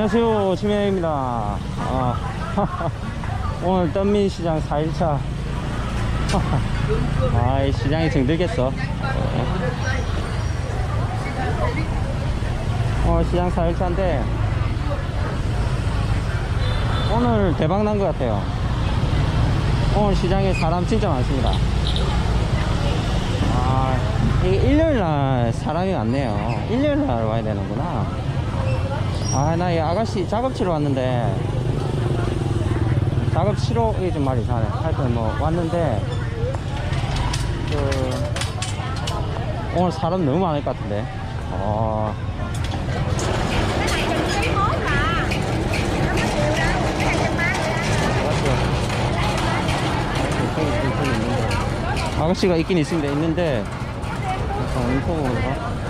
안녕하세요 지명입니다. 아, 오늘 떤민시장 4일차. 아이 시장이 정들겠어. 오늘 시장 4일차인데 오늘 대박 난 것 같아요. 오늘 시장에 사람 진짜 많습니다. 아 이게 일요일날 사람이 많네요. 일요일날 와야 되는구나 아, 나 이 아가씨 작업치러 왔는데, 작업치러, 이게 좀 말이 이상하네. 하여튼 뭐, 왔는데, 그, 오늘 사람 너무 많을 것 같은데. 어, 아가씨가 있긴 있습니다. 있는데, 인터뷰인가?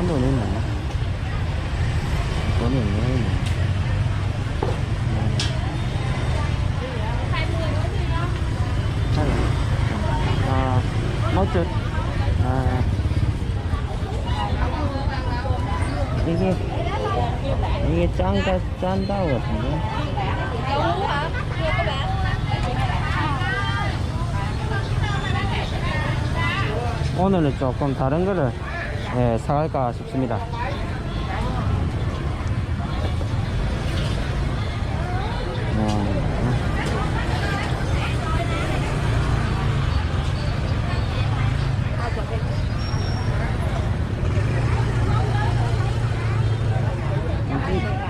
네, 쌈, 쌈도 있네. 쌈이 있네. 아, 멋져. 아, 이게, 이게 짠가, 짠다고 같은데? 오늘은 조금 다른 거를 예, 사갈까 싶습니다. 어,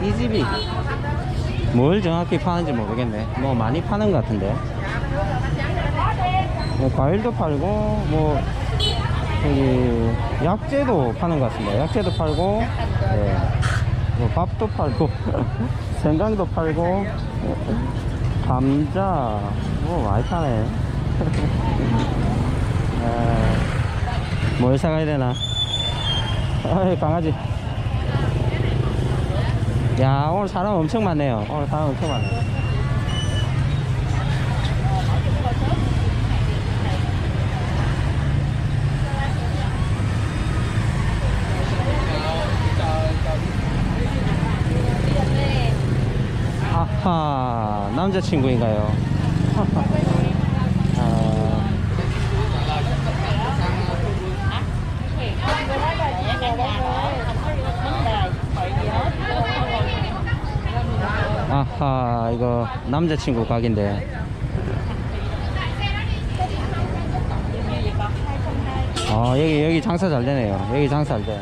이, 이 집이 뭘 정확히 파는지 모르겠네. 뭐 많이 파는 것 같은데. 뭐 과일도 팔고 뭐 여기 약재도 파는 것 같습니다. 약재도 팔고, 네. 뭐 밥도 팔고, 생강도 팔고, 감자, 뭐 많이 파네. 에, 뭘 사가야 되나? 아이, 강아지. 야, 오늘 사람 엄청 많네요. 오늘 사람 엄청 많네. 아 하, 남자친구인가요? 아, 아하, 이거 남자친구 각인데. 아, 여기, 여기 장사 잘 되네요. 여기 장사 잘 돼.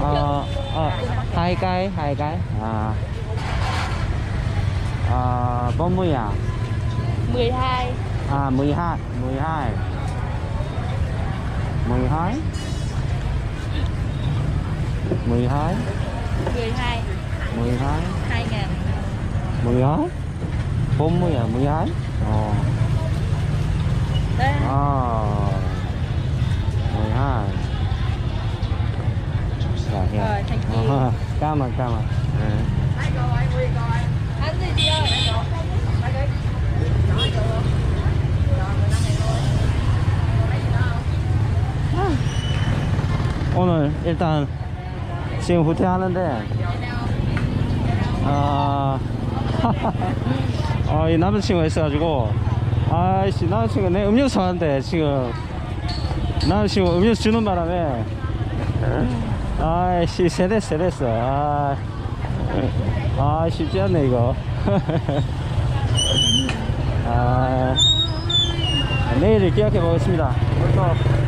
아, 아, cái, hai cái. À, à, 40 à? 12 À, 12, 12. 12. 12, 12 12, 2 ngàn 12. 40 à, 12. Ồ, Đấy à, 12. Dạ, hiểu. Rồi, thank you. Cảm ơn, cảm ơn. 일단 지금 후퇴하는데 아, 아, 이 남자친구가 있어가지고 아이씨 남자친구가 내 음료수 하는데 지금 남자친구 음료수 주는 바람에 아이씨 세대 세대어 아, 아 쉽지 않네 이거. 아, 내일을 기약해 보겠습니다. 또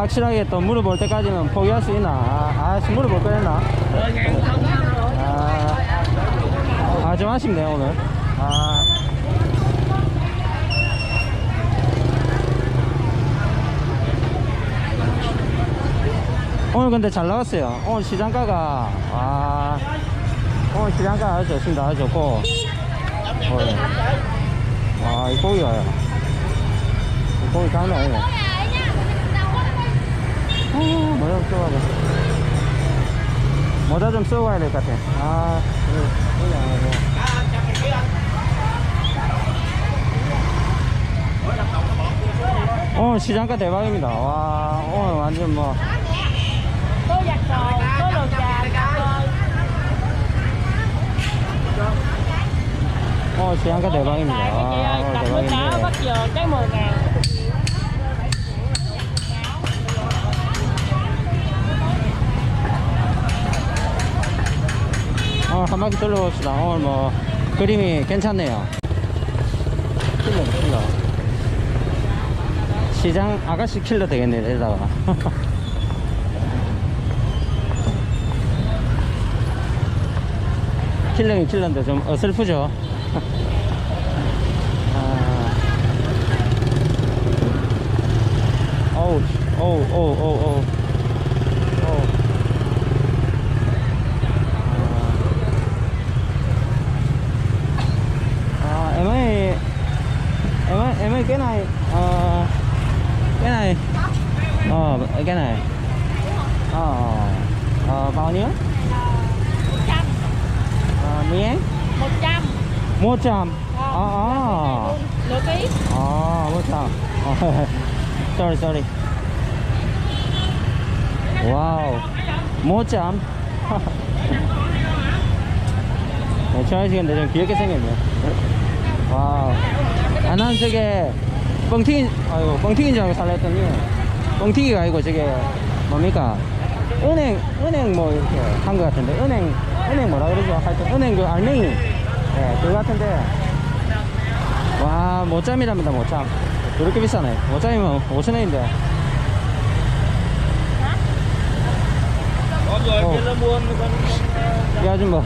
확실하게 또 물어볼 때까지는 포기할 수 있나? 아, 아씨 물어볼 거였나? 아, 아, 좀 아쉽네 오늘. 아. 오늘 근데 잘 나왔어요. 오늘 시장가가 아 오늘 시장가 아주 좋습니다. 아주 좋고. 아, 이 고기 와요. 이 고기 장난 아니네. 아, 뭐야, 쏘아봐. 모자 좀 쓰고 가야 될 것 같아. 아, 그래, 그래, 그래. 오늘 시장가 대박입니다. 와, 오늘 완전 뭐. 어, 시장가 대박입니다. 와, 대박입니다. 한 바퀴 돌려봅시다. 오늘 뭐, 그림이 괜찮네요. 킬러, 킬러. 시장 아가씨 킬러 되겠네, 여기다가. 킬러긴 킬러인데 좀 어설프죠? 아. 어우, 어우, 어우. 어우. Nửa ký. ờ một trăm Ờ, sorry sorry. một trăm 네, 좋아하시겠는데 좀 귀엽게 생겼네 와우. 아, 난 저게 뻥튀기 아이고 뻥튀기인 줄 알고 살라 했더니 뻥튀기가 아니고 저게 뭡니까? 은행 은행 뭐 이렇게 한 것 같은데 은행 은행 뭐라 그러죠? 하여튼 은행 그 알맹이 예 그거 같은데. 와 모짬이랍니다 모짬 그렇게 비싸네. 모짬이면 5천원인데. Có người Ồ. kia nó buôn con 이 아줌마.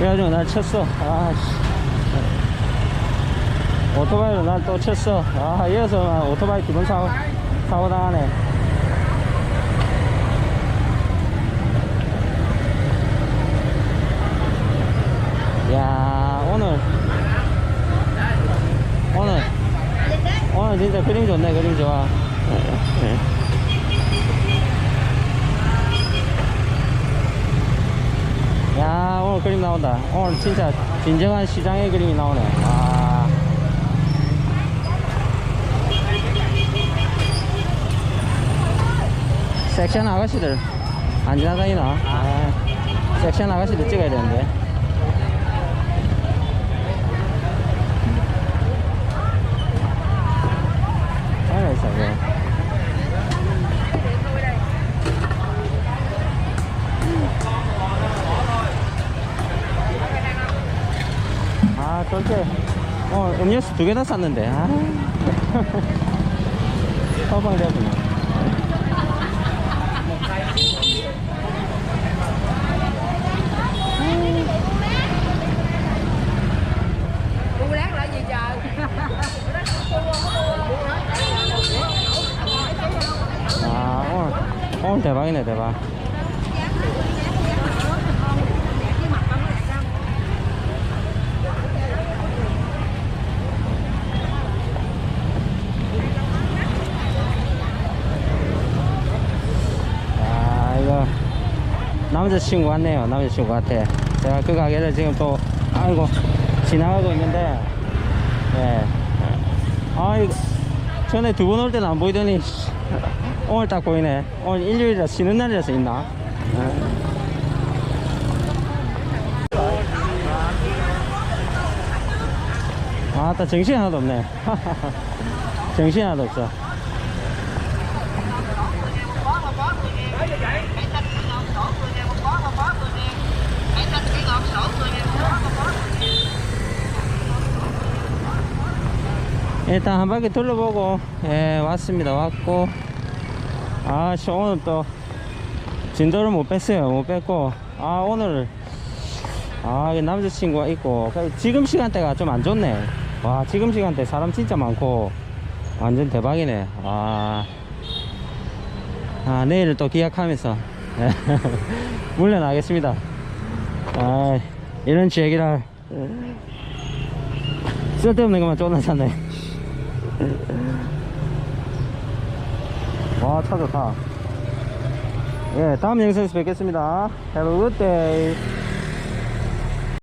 이 아줌마 날 쳤어. 아씨. 오토바이로 날 또 쳤어. 아 이어서 나 오토바이 기본 사고 사고 당하네 야 오늘 오늘 진짜 그림 좋네. 그림 좋아. 야 오늘 그림 나온다. 오늘 진짜 진정한 시장의 그림이 나오네. 아. 섹션 아가씨들. 안 지나다니나? 아, 섹션 아가씨들 찍어야 되는데 하나 있어 이거 아, 저렇게, 어, 음료수 두개다 샀는데, 아. trời? 아, 대박이네, 대박. 아, 이거, 남자친구 같네요, 남자친구 같아. 제가 그 가게를 지금 또, 아이고, 지나가고 있는데, 예. 아이고, 전에 두 번 올 때는 안 보이더니, 씨, 오늘 딱 보이네. 오늘 일요일이라 쉬는 날이라서 있나? 예. 아따 정신 하나도 없네 정신 하나도 없어 일단 한 바퀴 둘러보고 예 왔습니다. 왔고. 아씨 오늘 또 진도를 못 뺐어요. 못 뺐고. 아 오늘 아 남자친구가 있고. 지금 시간대가 좀 안 좋네. 와 지금 시간대 사람 진짜 많고. 완전 대박이네. 아, 아 내일을 또 기약하면서. 물려나겠습니다 아 이런 지역이라 쓸데없는 것만 쫓나 샀네 와, 차 좋다. 예, 다음 영상에서 뵙겠습니다. Have a good day.